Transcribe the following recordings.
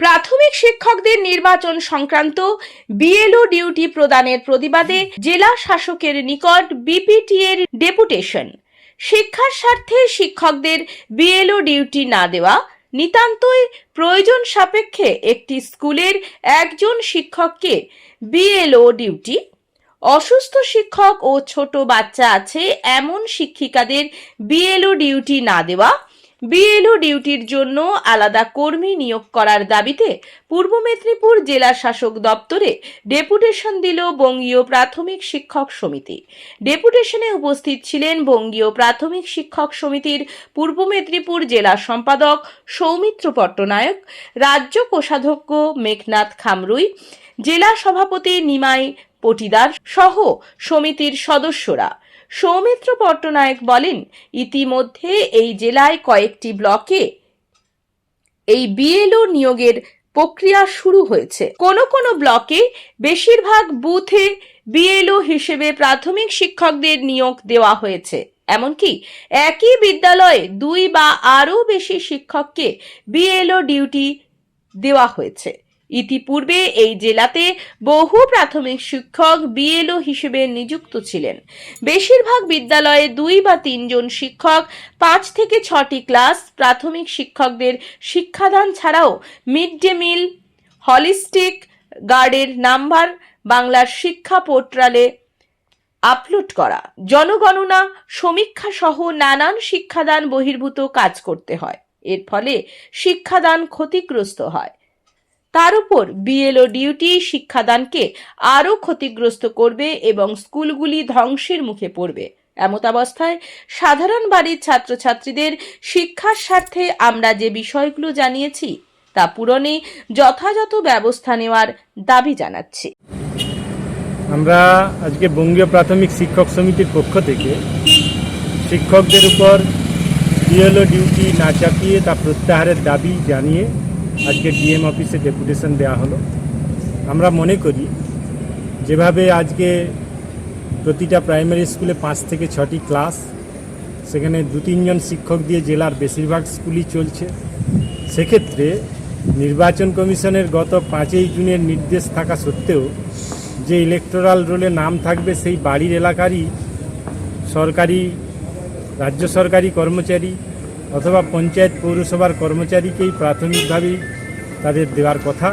প্রাথমিক শিক্ষকদের নির্বাচন সংক্রান্ত বিএলও ডিউটি প্রদানের প্রতিবাদে জেলা শাসকের নিকট বিপিটি এর ডেপুটেশন। শিক্ষার স্বার্থে শিক্ষকদের বিএলও ডিউটি না দেওয়া নিতান্তই প্রয়োজন সাপেক্ষে একটি স্কুলের একজন শিক্ষককে বিএলও ডিউটি। অসুস্থ শিক্ষক ও ছোট বাচ্চা আছে এমন শিক্ষিকাদের বিএলও ডিউটি না দেওয়া বিএলও ডিউটির জন্য আলাদা কর্মী নিয়োগ করার দাবিতে পূর্ব মেদিনীপুর জেলা শাসক দপ্তরে ডেপুটেশন দিল বঙ্গীয় প্রাথমিক শিক্ষক সমিতি। ডেপুটেশনে উপস্থিত ছিলেন বঙ্গীয় প্রাথমিক শিক্ষক সমিতির পূর্ব মেদিনীপুর জেলা সম্পাদক সৌমিত্র পট্টনায়ক, রাজ্য কোষাধ্যক্ষ মেঘনাথ খামরুই, জেলা সভাপতি নিমাই পটিদার সহ সমিতির সদস্যরা। সৌমিত্র পট্টনায়ক বলেন, ইতিমধ্যে এই জেলায় কয়েকটি ব্লকে এই বিএলও নিয়োগের প্রক্রিয়া শুরু হয়েছে। কোন কোন ব্লকে বেশিরভাগ বুথে বিএলও হিসেবে প্রাথমিক শিক্ষকদের নিয়োগ দেওয়া হয়েছে। এমনকি একই বিদ্যালয়ে দুই বা আরও বেশি শিক্ষককে বিএলও ডিউটি দেওয়া হয়েছে। ইতিপূর্বে এই জেলাতে বহু প্রাথমিক শিক্ষক বিএলও হিসেবে নিযুক্ত ছিলেন। বেশিরভাগ বিদ্যালয়ে দুই বা তিনজন শিক্ষক, পাঁচ থেকে ছটি ক্লাস প্রাথমিক শিক্ষকদের শিক্ষাদান ছাড়াও মিড ডে মিল, হলিস্টিক গার্ডের নাম্বার, বাংলার শিক্ষা পোর্টালে আপলোড করা। জনগণনা সমীক্ষা সহ নানান শিক্ষাদান বহির্ভূত কাজ করতে হয়। এর ফলে শিক্ষাদান ক্ষতিগ্রস্ত হয়। তার উপর বিএলও ডিউটি শিক্ষাদানকে আরও ক্ষতিগ্রস্ত করবে এবং স্কুলগুলি ধ্বংসের মুখে পড়বে। এমতাবস্থায় সাধারণ বাড়ির ছাত্রছাত্রীদের শিক্ষার স্বার্থে আমরা যে বিষয়গুলো জানিয়েছি তা পূরণে যথাযথ ব্যবস্থা নেওয়ার দাবি জানাচ্ছি। আমরা আজকে বঙ্গীয় প্রাথমিক শিক্ষক সমিতির পক্ষ থেকে শিক্ষকদের উপর বিএলও ডিউটি না চাপিয়ে তা প্রত্যাহারের দাবি জানিয়ে আজকে ডিএম অফিসে ডেপুটেশন দেওয়া হলো। আমরা মনে করি, যেভাবে আজকে প্রতিটা প্রাইমারি স্কুলে পাঁচ থেকে ছটি ক্লাস, সেখানে দু তিনজন শিক্ষক দিয়ে জেলার বেশিরভাগ স্কুলই চলছে, সেক্ষেত্রে নির্বাচন কমিশনের গত পাঁচই জুনের নির্দেশ থাকা সত্ত্বেও যে ইলেকটোরাল রোলে নাম থাকবে সেই বাড়ির এলাকারই সরকারি, রাজ্য সরকারি কর্মচারী অথবা পঞ্চায়েত পৌরসভার কর্মচারীকেই প্রাথমিকভাবেই তাদের দেওয়ার কথা।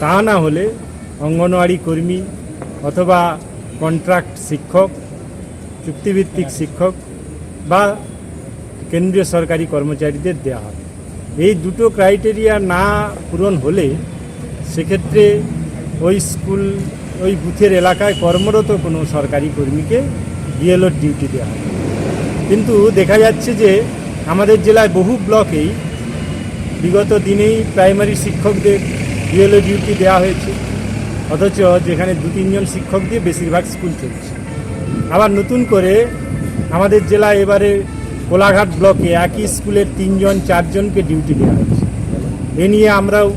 তা না হলে অঙ্গনওয়াড়ি কর্মী অথবা কন্ট্রাক্ট শিক্ষক, চুক্তিভিত্তিক শিক্ষক বা কেন্দ্রীয় সরকারি কর্মচারীদের দেওয়া হবে এই দুটো ক্রাইটেরিয়া না পূরণ হলে সেক্ষেত্রে ওই স্কুল, ওই বুথের এলাকায় কর্মরত কোনো সরকারি কর্মীকে বিএলওর ডিউটি দেওয়া হবে কিন্তু দেখা যাচ্ছে যে আমাদের জেলায় বহু ব্লকেই বিগত দিনেই প্রাইমারি শিক্ষকদের বিএলও ডিউটি দেওয়া হয়েছে, অথচ যেখানে দু তিনজন শিক্ষক দিয়ে বেশিরভাগ স্কুল চলছে। আবার নতুন করে আমাদের জেলায় এবারে কোলাঘাট ব্লকে একই স্কুলের তিনজন, চারজনকে ডিউটি দেওয়া হয়েছে। এ নিয়ে আমরাও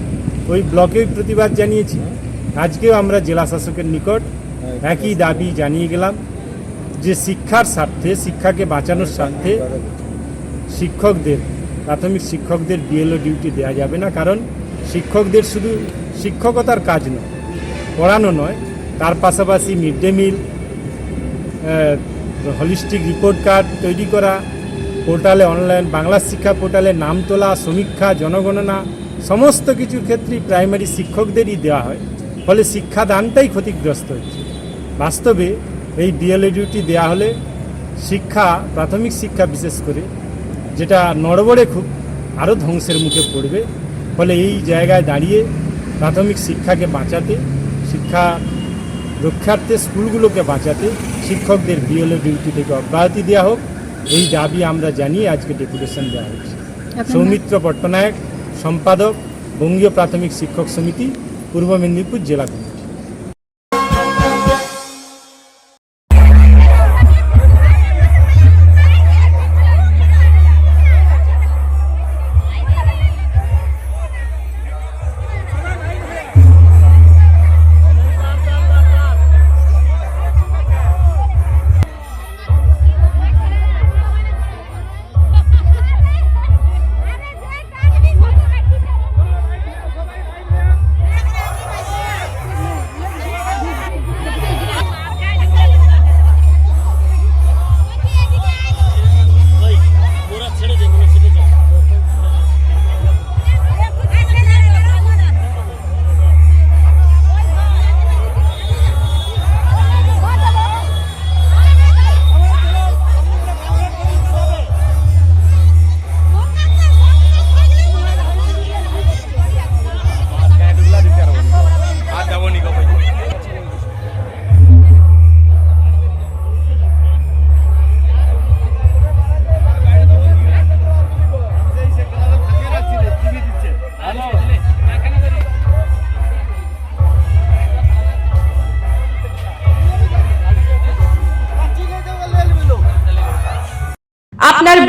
ওই ব্লকেই প্রতিবাদ জানিয়েছি। আজকেও আমরা জেলা শাসকের নিকট একই দাবি জানিয়ে গেলাম যে শিক্ষার স্বার্থে, শিক্ষাকে বাঁচানোর স্বার্থে শিক্ষকদের, প্রাথমিক শিক্ষকদের বিএলও ডিউটি দেওয়া যাবে না। কারণ শিক্ষকদের শুধু শিক্ষকতার কাজ নয়, পড়ানো নয়, তার পাশাপাশি mid day meal holistic report card তৈরি করা পোর্টালে অনলাইন বাংলা শিক্ষা পোর্টালে নাম তোলা, সমীক্ষা, জনগণনা, সমস্ত কিছুর ক্ষেত্রেই প্রাইমারি শিক্ষকদেরই দেওয়া হয়। ফলে শিক্ষাদানটাই ক্ষতিগ্রস্ত হচ্ছে। বাস্তবে এই বিএলএ ডিউটি দেওয়া হলে শিক্ষা, প্রাথমিক শিক্ষা বিশেষ করে যেটা নড়বড়ে খুব আরও ধ্বংসের মুখে পড়বে। ফলে এই জায়গায় দাঁড়িয়ে প্রাথমিক শিক্ষাকে বাঁচাতে শিক্ষা রক্ষার্থে স্কুলগুলোকে বাঁচাতে শিক্ষকদের বিএলও ডিউটি থেকে অব্যাহতি দেওয়া হোক এই দাবি আমরা জানিয়ে আজকে ডেপুটেশন দেওয়া হয়েছে। সৌমিত্র পট্টনায়ক সম্পাদক বঙ্গীয় প্রাথমিক শিক্ষক সমিতি পূর্ব মেদিনীপুর জেলা কমিটি।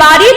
বাড়ির